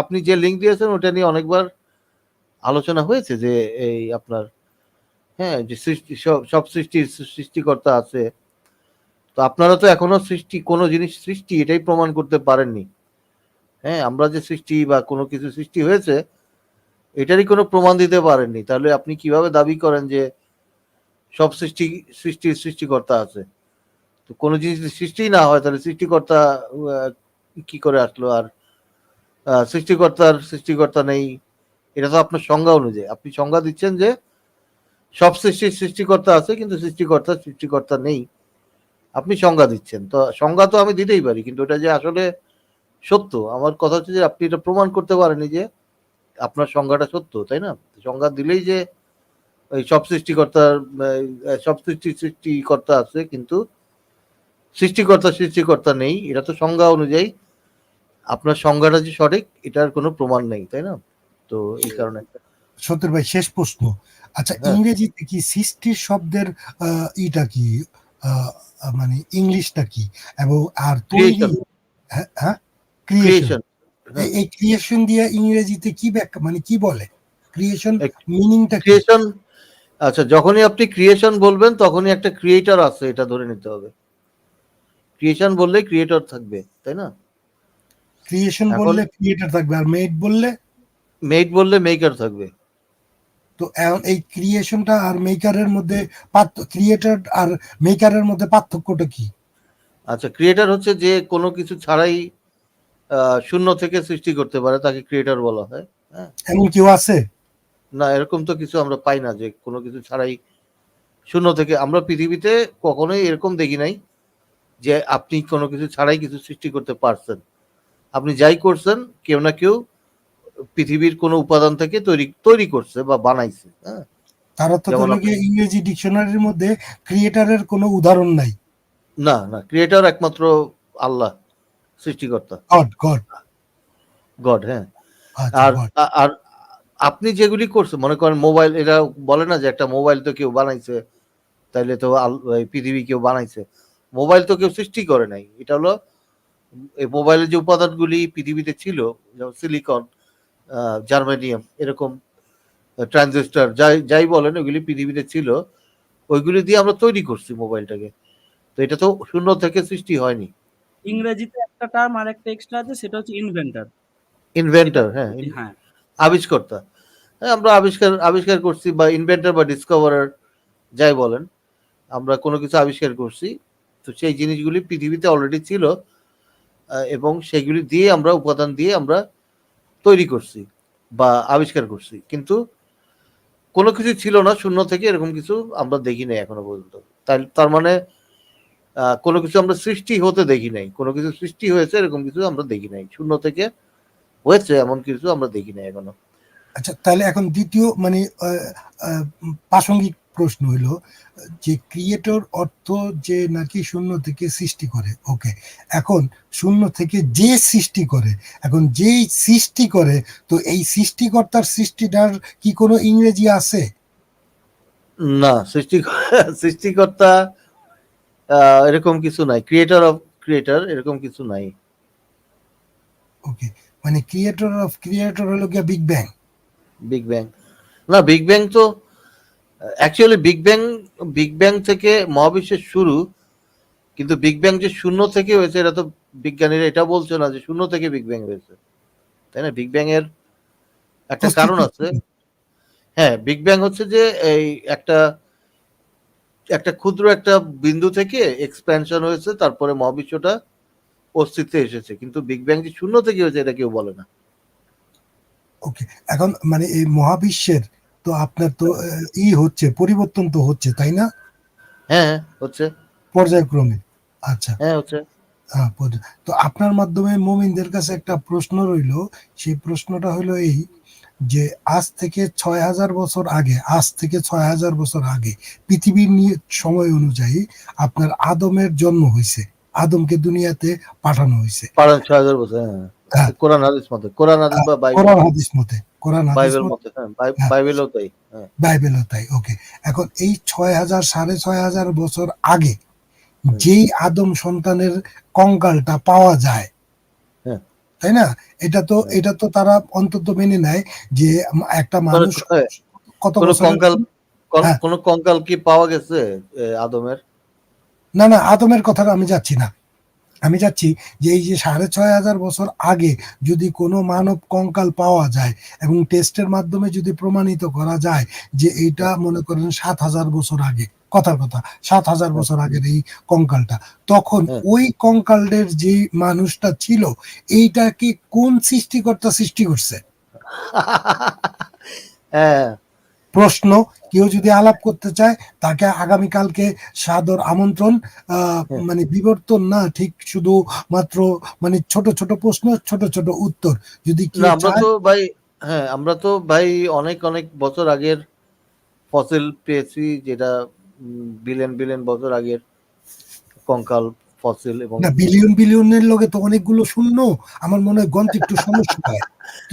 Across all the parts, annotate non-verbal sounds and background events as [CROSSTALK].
আপনি যে লিঙ্ক দিয়েছেন, ওটা নিয়ে অনেকবার আলোচনা হয়েছে যে এই আপনার হ্যাঁ যে সৃষ্টি, সব সৃষ্টির সৃষ্টিকর্তা আছে। তো আপনারা তো এখনও সৃষ্টি, কোনো জিনিস সৃষ্টি, এটাই প্রমাণ করতে পারেননি। হ্যাঁ আমরা যে সৃষ্টি বা কোনো কিছু সৃষ্টি হয়েছে, এটারই কোনো প্রমাণ দিতে পারেননি। তাহলে আপনি কীভাবে দাবি করেন যে সব সৃষ্টি সৃষ্টির সৃষ্টিকর্তা আছে? তো কোনো জিনিস সৃষ্টি না হয়, তাহলে সৃষ্টিকর্তা কি করে আসলো? আর সৃষ্টিকর্তার সৃষ্টিকর্তা নেই। এটা তো আপনার সংজ্ঞা অনুযায়ী। আপনি সংজ্ঞা দিচ্ছেন যে সব সৃষ্টির সৃষ্টিকর্তা আছে, কিন্তু সৃষ্টিকর্তার সৃষ্টিকর্তা নেই। আপনি সংজ্ঞা দিচ্ছেন। তো সংজ্ঞা তো আমি দিতেই পারি, কিন্তু এটা যে আসলে সত্য? আমার কথা হচ্ছে যে আপনি এটা প্রমাণ করতে পারেনি যে আপনার সংজ্ঞাটা সত্য, তাই না? সংজ্ঞা দিলেই যে ওই সব সৃষ্টিকর্তার সব সৃষ্টির সৃষ্টিকর্তা আছে, কিন্তু সৃষ্টিকর্তা সৃষ্টিকর্তা নেই। এটা তো সংজ্ঞা অনুযায়ী আপনার সংজ্ঞাটা যে সঠিক এটার কোনো প্রমাণ নেই তাই না? তো এই কারণে সত্যের ভাই শেষ প্রশ্ন। আচ্ছা হ্যাঁ। ইংরেজিতে কি সৃষ্টির শব্দের ইটা কি? মানে ইংলিশটা কি? এবং আর তৈরি হ্যাঁ, হ্যাঁ? ক্রিয়েশন ক্রিয়েশন এই ক্রিয়েশন দিয়ে ইংরেজিতে কি ব্যাখ্যা মানে কি বলে? ক্রিয়েশন মিনিংটা ক্রিয়েশন আচ্ছা যখনই আপনি ক্রিয়েশন বলবেন তখনই একটা ক্রিয়েটর আছে এটা ধরে নিতে হবে। ক্রিয়েশন বললে ক্রিয়েটর থাকবে তাই না? ক্রিয়েশন বললে ক্রিয়েটর থাকবে আর মেড বললে? মেড বললে মেকার থাকবে। তো এই ক্রিয়েশনটা আর মেকারের মধ্যে ক্রিয়েটর আর মেকারের মধ্যে পার্থক্যটা কি? আচ্ছা ক্রিয়েটর হচ্ছে যে কোনো কিছু ছাড়াই শূন্য থেকে সৃষ্টি করতে পারে তাকে ক্রিয়েটর বলা হয় হ্যাঁ? এমন কেউ আছে? না এরকম তো কিছু আমরা পাই না যে কোনো কিছু ছাড়াই শূন্য থেকে আমরা পৃথিবীতে কখনোই এরকম দেখি নাই যে আপনি কোনো কিছু ছাড়াই কিছু সৃষ্টি করতে পারছেন। আপনি যাই করছেন কেউ না কেউ পৃথিবীর কোনো উপাদান থেকে তৈরি তৈরি করছে বা বানাইছে হ্যাঁ? তার আপনি- ইংরেজি ডিকশনারির মধ্যে ক্রিয়েটারের কোনো উদাহরণ নাই। না না ক্রিয়েটর একমাত্র আল্লাহ সৃষ্টিকর্তা। গড গড গড হ্যাঁ। আচ্ছা আর আর আপনি যেগুলি করছেন মনে করেন মোবাইল এরা বলে না যে একটা মোবাইল তো কেউ বানাইছে তাইলে তো পৃথিবী কেউ বানাইছে। মোবাইল তো কেউ সৃষ্টি করে নাই এটা হলো মোবাইলের যে উপাদানগুলি পৃথিবীতে ছিল যেমন সিলিকন জার্মানিয়াম এরকম ট্রানজিস্টার যাই যাই বলেন ওইগুলি পৃথিবীতে ছিল ওইগুলি দিয়ে আমরা তৈরি করছি মোবাইলটাকে। তো এটা তো শূন্য থেকে সৃষ্টি হয়নি। ইংরেজিতে একটা টার্ম আর একটা এক্সট্রা আছে সেটা হচ্ছে ইনভেন্টর ইনভেন্টার হ্যাঁ হ্যাঁ। আবিষ্কর্তা। হ্যাঁ আমরা আবিষ্কার আবিষ্কার করছি বা ইনভেন্টার বা ডিসকভারার যাই বলেন আমরা কোনো কিছু আবিষ্কার করছি তো সেই জিনিসগুলি পৃথিবীতে অলরেডি ছিল এবং সেগুলি দিয়ে আমরা উপাদান দিয়ে আমরা তৈরি করছি বা আবিষ্কার করছি। কিন্তু কোনো কিছু ছিল না, শূন্য থেকে এরকম কিছু আমরা দেখি নাই এখনও পর্যন্ত। তাই তার মানে কোনো কিছু আমরা সৃষ্টি হতে দেখি নাই। কোনো কিছু সৃষ্টি হয়েছে, এরকম কিছু আমরা দেখি নাই। শূন্য থেকে হয়েছে এমন কিছু আমরা দেখি নাই এখনও। আচ্ছা তাহলে এখন দ্বিতীয় মানে প্রাসঙ্গিক প্রশ্ন হলো যে ক্রিয়েটর অর্থ যে নাকি শূন্য থেকে সৃষ্টি করে। ওকে এখন শূন্য থেকে যে সৃষ্টি করে এখন যেই সৃষ্টি করে তো এই সৃষ্টিকর্তার সৃষ্টিটার কি কোনো ইংরেজি আছে? না সৃষ্টি সৃষ্টিকর্তা এরকম কিছু নাই। ক্রিয়েটর অফ ক্রিয়েটর এরকম কিছু নাই। ওকে মানে ক্রিয়েটর অফ ক্রিয়েটর হলো গিয়া বিগ ব্যাং বিগ ব্যাং না বিগ ব্যাং তো actually big bang big bang থেকে মহাবিশ্বের শুরু কিন্তু বিগ ব্যাং যে শূন্য থেকে হয়েছে এটা তো বিজ্ঞানীরা এটা বলছে না যে শূন্য থেকে বিগ ব্যাং হয়েছে। তাই না? বিগ ব্যাং এর একটা কারণ আছে। হ্যাঁ বিগ ব্যাং হচ্ছে যে এই একটা একটা ক্ষুদ্র একটা বিন্দু থেকে এক্সপ্যানশন হয়েছে তারপরে মহাবিশ্বটা অস্তিত্বে এসেছে। কিন্তু বিগ ব্যাং যে শূন্য থেকে হয়েছে এটা কেউ বলে না। ওকে এখন মানে এই মহাবিশ্বের তো আপনার তো ই হচ্ছে পরিবর্তন তো হচ্ছে তাই না? হ্যাঁ হ্যাঁ, হচ্ছে। পর্যায়ক্রমে। আচ্ছা। হ্যাঁ হচ্ছে। হ্যাঁ, তো আপনার মাধ্যমে মোমিনদের কাছে একটা প্রশ্ন রইল। সেই প্রশ্নটা হলো এই যে আজ থেকে ছয় হাজার বছর আগে আজ থেকে ছয় হাজার বছর আগে পৃথিবীর সময় অনুযায়ী আপনার আদমের জন্ম হয়েছে আদমকে দুনিয়াতে পাঠানো হয়েছে ছয় হাজার বছর হ্যাঁ। হ্যাঁ। কোরআন হাদিস মতে কোরআন হাদিস বা বাইবেল। কোরআন হাদিস মতে। কোরআন বাইবেল মতে মতে হ্যাঁ হ্যাঁ। বাইবেলও তাই হ্যাঁ বাইবেলও তাই ওকে এখন এই ছয় হাজার সাড়ে ছয় হাজার বছর আগে যেই আদম সন্তানের কঙ্কালটা পাওয়া যায় হ্যাঁ। তাই না এটা তো। এটা তো তারা অন্তত মেনে নেয় যে একটা মানুষ কত কঙ্কাল কোন-। কোনো কঙ্কাল কি পাওয়া গেছে আদমের না না আদমের কথাটা আমি যাচ্ছি না আমি যাচ্ছি যে এই যে সাড়ে ছয় হাজার বছর আগে যদি কোনো মানব কঙ্কাল পাওয়া যায় এবং টেস্টের মাধ্যমে যদি প্রমাণিত করা যায় যে এইটা মনে করেন সাত হাজার বছর আগে কথার কথা সাত হাজার বছর আগের এই কঙ্কালটা তখন হ্যাঁ। ওই কঙ্কালের যে মানুষটা ছিল এইটা কি কোন সৃষ্টিকর্তা সৃষ্টি করছে হ্যাঁ প্রশ্ন। কেউ যদি আলাপ করতে চায় তাকে আগামীকালকে সাদর আমন্ত্রণ। মানে বিবর্তন না ঠিক শুধু মাত্র মানে ছোট ছোট প্রশ্ন ছোট ছোট উত্তর। যদি আমরা তো ভাই হ্যাঁ আমরা তো ভাই অনেক অনেক বছর আগের ফসিল পেয়েছি যেটা বিলিয়ন বিলিয়ন বছর আগের কঙ্কাল ফসিল এবং না বিলিয়ন বিলিয়নের লগে তো অনেকগুলো শূন্য। আমার মনে হয় গন্তে একটু সমস্যা হয়।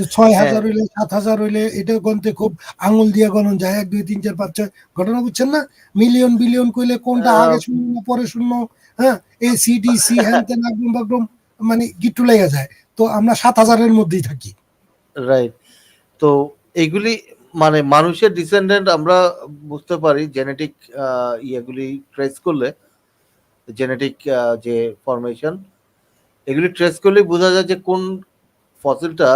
ছয় হ্যাঁ। হাজার হইলে সাত হাজার হইলে এটা গন্তে খুব আঙুল দিয়ে গণন যায়। এক দুই তিন চার পাঁচ ছয়। ঘটনা বুঝছেন না? মিলিয়ন বিলিয়ন কইলে কোনটা আগে শূন্য পরে শূন্য হ্যাঁ? এ সি ডি সি হ্যান ত্যান একদম একদম মানে গিট্টু লেগে যায়। তো আমরা সাত হাজারের মধ্যেই থাকি। রাইট তো এইগুলি মানে মানুষের ডিসেন্ডেন্ট আমরা বুঝতে পারি জেনেটিক ইয়েগুলি ট্রেস করলে জেনেটিক যে ফরমেশন এগুলি ট্রেস করলে বোঝা যায় যে কোন ফসিলটা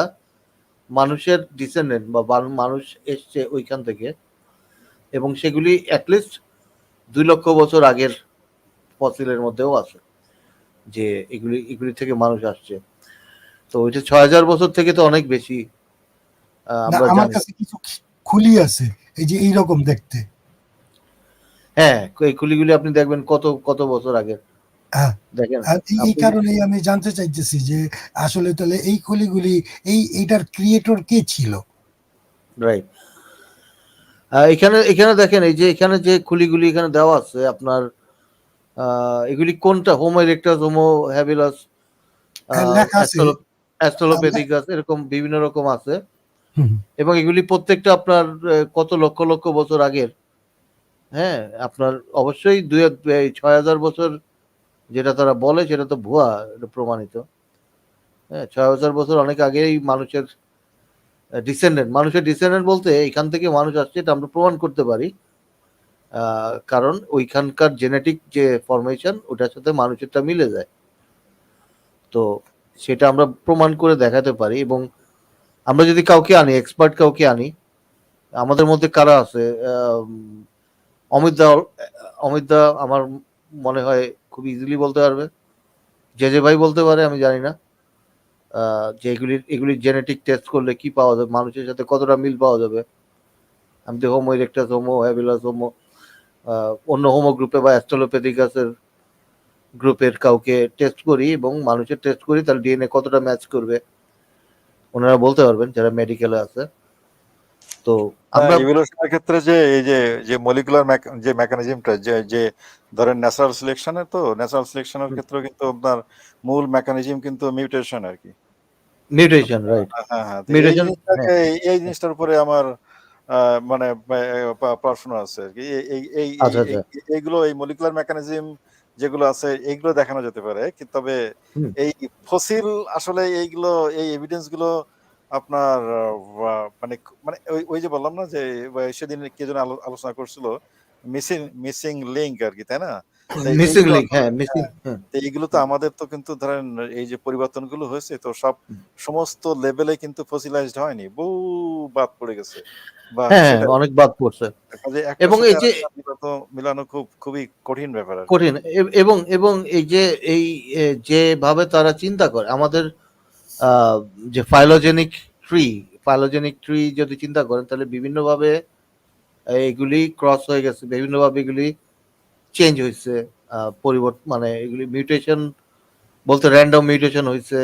মানুষের ডিসেন্ডেন্ট বা মানুষ এসছে ওইখান থেকে এবং সেগুলি অ্যাটলিস্ট দুই লক্ষ বছর আগের ফসিলের মধ্যেও আছে যে এগুলি এগুলি থেকে মানুষ আসছে। তো ওইটা ছয় হাজার বছর থেকে তো অনেক বেশি আমরা কাছে কিছু খুলি আছে এই যে এইরকম দেখতে। হ্যাঁ এই খুলিগুলি আপনি দেখবেন কত কত বছর আগে দেখেন আর এই- এই কারণেই আমি জানতে চাইতেছি যে আসলে তাহলে এই খুলিগুলি এই এইটার ক্রিয়েটর কে ছিল? রাইট এখানে এখানে দেখেন এই যে এখানে যে খুলিগুলি এখানে দেওয়া আছে আপনার এগুলি কোনটা? হোমো ইরেক্টাস হোমো হ্যাবিলাস হ্যাঁ। অ্যাস্ট্রোলোপেথিকাস এরকম বিভিন্ন রকম আছে। এবং এগুলি প্রত্যেকটা আপনার কত লক্ষ লক্ষ বছর আগের? হ্যাঁ আপনার অবশ্যই দুই ছয় হাজার বছর যেটা তারা বলে, সেটা তো ভুয়া, এটা প্রমাণিত। হ্যাঁ ছয় হাজার বছর অনেক আগেই মানুষের ডিসেন্ডেন্ট মানুষের ডিসেন্ডেন্ট বলতে এখান থেকে মানুষ আসছে, এটা আমরা প্রমাণ করতে পারি। কারণ ওইখানকার জেনেটিক যে ফরমেশন ওটার সাথে মানুষেরটা মিলে যায়। তো সেটা আমরা প্রমাণ করে দেখাতে পারি এবং আমরা যদি কাউকে আনি এক্সপার্ট কাউকে আনি, আমাদের মধ্যে কারা আছে? অমিত দা অমিত দা আমার মনে হয় খুব ইজিলি বলতে পারবে। যে যে ভাই বলতে পারে, আমি জানি না। যে এগুলির এগুলির জেনেটিক টেস্ট করলে কি পাওয়া যাবে, মানুষের সাথে কতটা মিল পাওয়া যাবে। আমি তো Homo erectus Homo habilis Homo অন্য হোমো গ্রুপে বা অ্যাস্ট্রোলোপ্যাথিকাসের গ্রুপের কাউকে টেস্ট করি এবং মানুষের টেস্ট করি তাহলে ডিএনএ কতটা ম্যাচ করবে, ওনারা বলতে পারবেন, যারা মেডিকেলে আছে। তো আমরা ইভলিউশনের ক্ষেত্রে যে এই যে যে মলিকুলার যে মেকানিজমটা যে যে ধরেন ন্যাচারাল সিলেকশনের তো ন্যাচারাল সিলেকশনের। ক্ষেত্রে কিন্তু আপনার মূল মেকানিজম কিন্তু মিউটেশন আর কি। মিউটেশন রাইট হ্যাঁ হ্যাঁ এই Mutation, জিনিসটাকে এই- জিনিসটার উপরে আমার মানে পড়াশোনা আছে আর কি। এই- আচ্ছা, এই- এইগুলো এই মলিকুলার মেকানিজম যেগুলো আছে এইগুলো দেখানো যেতে পারে। কিন্তু তবে এই ফসিল আসলে এইগুলো এই এভিডেন্সগুলো আপনার মানে মানে ওই ওই যে বললাম না যে সেদিন কে যেন আলোচনা করছিল মিসিং মিসিং লিঙ্ক আর কি তাই না? মিসিং লিঙ্ক হ্যাঁ মিসিং হ্যাঁ এইগুলো তো আমাদের তো কিন্তু ধরেন এই যে পরিবর্তনগুলো হয়েছে তো সব সমস্ত লেভেলে কিন্তু ফসিলাইজড হয়নি। বহু বাদ পড়ে গেছে। হ্যাঁ অনেক বাদ পড়ছে। এবং এই যে- মিলানো খুব খুবই কঠিন ব্যাপার কঠিন এবং এবং এই যে এই যেভাবে তারা চিন্তা করে আমাদের যে ফাইলোজেনিক ট্রি ফাইলোজেনিক ট্রি যদি চিন্তা করেন, তাহলে বিভিন্নভাবে এগুলি ক্রস হয়ে গেছে, বিভিন্নভাবে এগুলি চেঞ্জ হয়েছে পরিবর্তন মানে এগুলি মিউটেশন বলতে র্যান্ডম মিউটেশন হয়েছে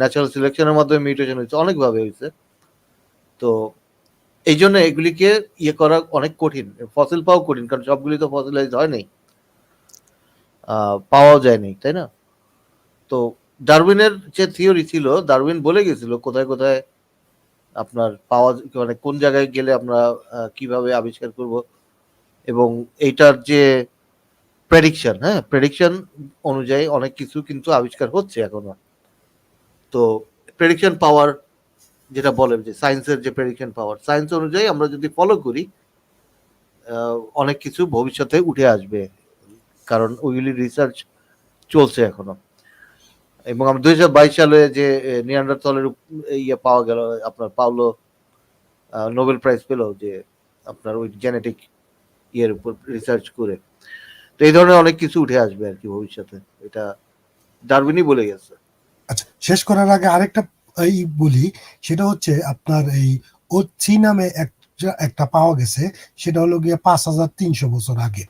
ন্যাচারাল সিলেকশনের মাধ্যমে মিউটেশন হয়েছে, অনেকভাবে হয়েছে। তো এই জন্য এগুলিকে ইয়ে করা অনেক কঠিন ফসিল পাওয়া কঠিন, কারণ সবগুলি তো ফসিলাইজ হয় নাই। পাওয়াও যায়নি তাই না? তো ডারউইনের যে থিওরি ছিল, ডারউইন বলে গেছিল কোথায় কোথায় আপনার পাওয়া মানে কোন জায়গায় গেলে আমরা কীভাবে আবিষ্কার করব এবং এইটার যে প্রেডিকশন হ্যাঁ প্রেডিকশন অনুযায়ী অনেক কিছু কিন্তু আবিষ্কার হচ্ছে এখনও। তো প্রেডিকশন পাওয়ার যেটা বলে যে সায়েন্সের যে প্রেডিকশন পাওয়ার সায়েন্স অনুযায়ী আমরা যদি ফলো করি অনেক কিছু ভবিষ্যতে উঠে আসবে, কারণ ওইগুলি রিসার্চ চলছে এখনও। এবং আমরা দুই হাজার বাইশ সালে যে নিয়ান্ডারতলের ইয়ে পাওয়া গেল আপনার পাওলো নোবেল প্রাইজ পেল যে আপনার ওই জেনেটিক ইয়ের উপর রিসার্চ করে। তো এই ধরনের অনেক কিছু উঠে আসবে আর কি ভবিষ্যতে। এটা ডারউইনই বলে গেছে। আচ্ছা শেষ করার আগে আরেকটা এই বলি সেটা হচ্ছে আপনার এই ওচ্ছি নামে একটা একটা পাওয়া গেছে সেটা হলো গিয়ে পাঁচ হাজার তিনশো বছর আগে।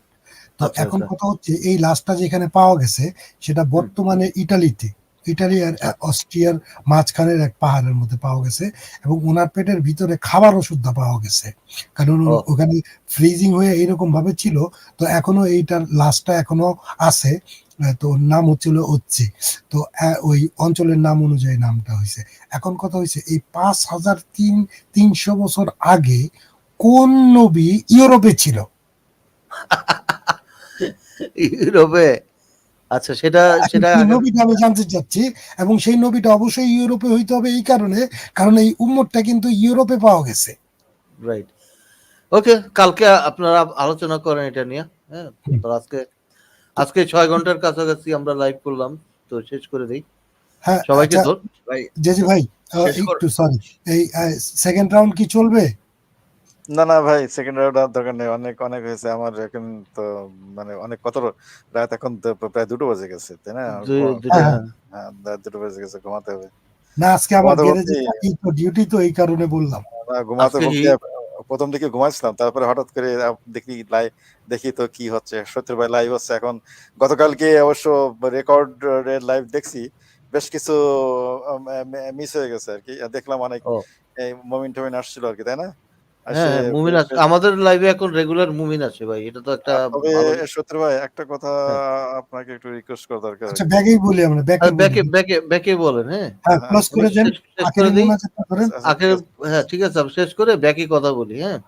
তো আচ্ছা, এখন আচ্ছা। কথা হচ্ছে এই লাশটা যেখানে পাওয়া গেছে সেটা বর্তমানে ইটালিতে ইটালি আর অস্ট্রিয়ার মাঝখানের এক পাহাড়ের মধ্যে পাওয়া গেছে এবং ওনার পেটের ভিতরে খাবার ওষুধটা পাওয়া গেছে। কারণ। ওখানে ফ্রিজিং হয়ে এরকম ভাবে ছিল তো এখনও এইটার লাশটা এখনও আছে তো নাম হচ্ছিল হচ্ছে তো ওই অঞ্চলের নাম অনুযায়ী নামটা হয়েছে। এখন কথা হয়েছে এই পাঁচ হাজার তিন তিনশো বছর আগে কোন নবী ইউরোপে ছিল? ইউরোপে? আচ্ছা সেটা সেটা নবীটা আমি জানতে চাচ্ছি এবং সেই নবীটা অবশ্যই ইউরোপে হইতে হবে এই কারণে কারণ এই উম্মতটা কিন্তু ইউরোপে পাওয়া গেছে। রাইট ওকে কালকে আপনারা আলোচনা করেন এটা নিয়ে হ্যাঁ? আজকে আজকে ছয় ঘণ্টার কাছাকাছি আমরা লাইভ করলাম তো শেষ করে দিই। হ্যাঁ সবাইকে আচ্ছা, ভাই জেজি ভাই একটু সরি এই সেকেন্ড রাউন্ড কি চলবে? না না ভাই সেকেন্ড রাউন্ড আর দরকার নেই। অনেক অনেক হয়েছে আমার এখন তো মানে অনেক কত রাত এখন তো প্রায় দুটো বাজে গেছে তাই না? হ্যাঁ। হ্যাঁ। দুটো বাজে গেছে ঘুমাতে হবে। না আজকে আমার গ্যারেজে মধ্যে- ডিউটি তো এই কারণে বললাম। না, ঘুমাতে বলতে প্রথম দিকে ঘুমাচ্ছিলাম তারপরে হঠাৎ করে দেখি লাইভ দেখি তো কি হচ্ছে। সত্যি ভাই লাইভ হচ্ছে এখন। গতকালকে অবশ্য রেকর্ড লাইভ দেখছি বেশ কিছু মিস হয়ে গেছে আর কি। দেখলাম অনেক ও। এই মমিন টমিন আসছিল আর কি তাই না? হ্যাঁ হ্যাঁ, মুমিন আছে আমাদের লাইভে এখন রেগুলার মুমিন আছে ভাই এটা তো একটা সত্যি ভাই একটা কথা হ্যাঁ। আপনাকে একটু রিকোয়েস্ট করা দরকার আচ্ছা ব্যাগেই বলি আমরা ব্যাকে ব্যাকে ব্যাকে বলেন হ্যাঁ হ্যাঁ ক্লোজ করে দেন আখেরি করে করেন আচ্ছা, হ্যাঁ ঠিক আছে আমি শেষ করে ব্যাকে কথা বলি হ্যাঁ।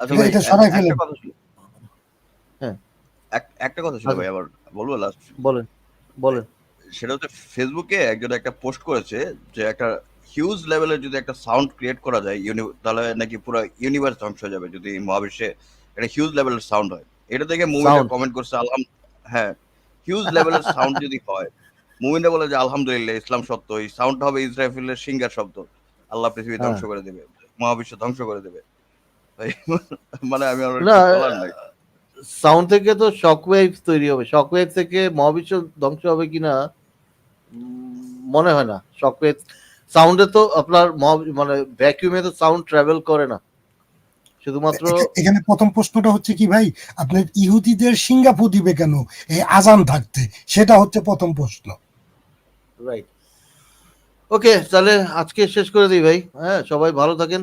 আচ্ছা এটা- ভাই এটা সরাই ফেলেন। হ্যাঁ। একটা কথা ছিল আচ্ছা। ভাই আবার বলব লাস্ট বলেন বলেন সেটা হচ্ছে ফেসবুকে একজন একটা পোস্ট করেছে যে একটা হিউজ লেভেলের যদি একটা সাউন্ড ক্রিয়েট করা যায় তাহলে নাকি পুরো ইউনিভার্স ধ্বংস হয়ে যাবে যদি মহাবিশ্বে একটা হিউজ লেভেলের সাউন্ড হয়। এটা মুমিনরা Sound. কমেন্ট করছে আলহাম হ্যাঁ হিউজ লেভেলের সাউন্ড যদি হয় মুমিনরা বলে যে আলহামদুলিল্লাহ ইসলাম সত্য এই সাউন্ডটা হবে ইসরাফিলের সিঙ্গার শব্দ। আল্লাহ পৃথিবী হ্যাঁ। ধ্বংস করে দেবে মহাবিশ্ব ধ্বংস করে দেবে। [LAUGHS] মানে আমি সাউন্ড থেকে তো শক ওয়েভ তৈরি হবে। শক ওয়েভ থেকে মহাবিশ্ব ধ্বংস হবে কিনা মনে হয় না। শক ওয়েভ সাউন্ডে তো আপনার মানে ভ্যাকিউমে তো সাউন্ড ট্রাভেল করে না। শুধুমাত্র এখানে প্রথম প্রশ্নটা হচ্ছে কি ভাই আপনার ইহুদিদের সিঙ্গাপুর দিবে কেন? এই আজান থাকতে সেটা হচ্ছে প্রথম প্রশ্ন। রাইট ওকে তাহলে আজকে শেষ করে দিই ভাই। হ্যাঁ সবাই ভালো থাকেন।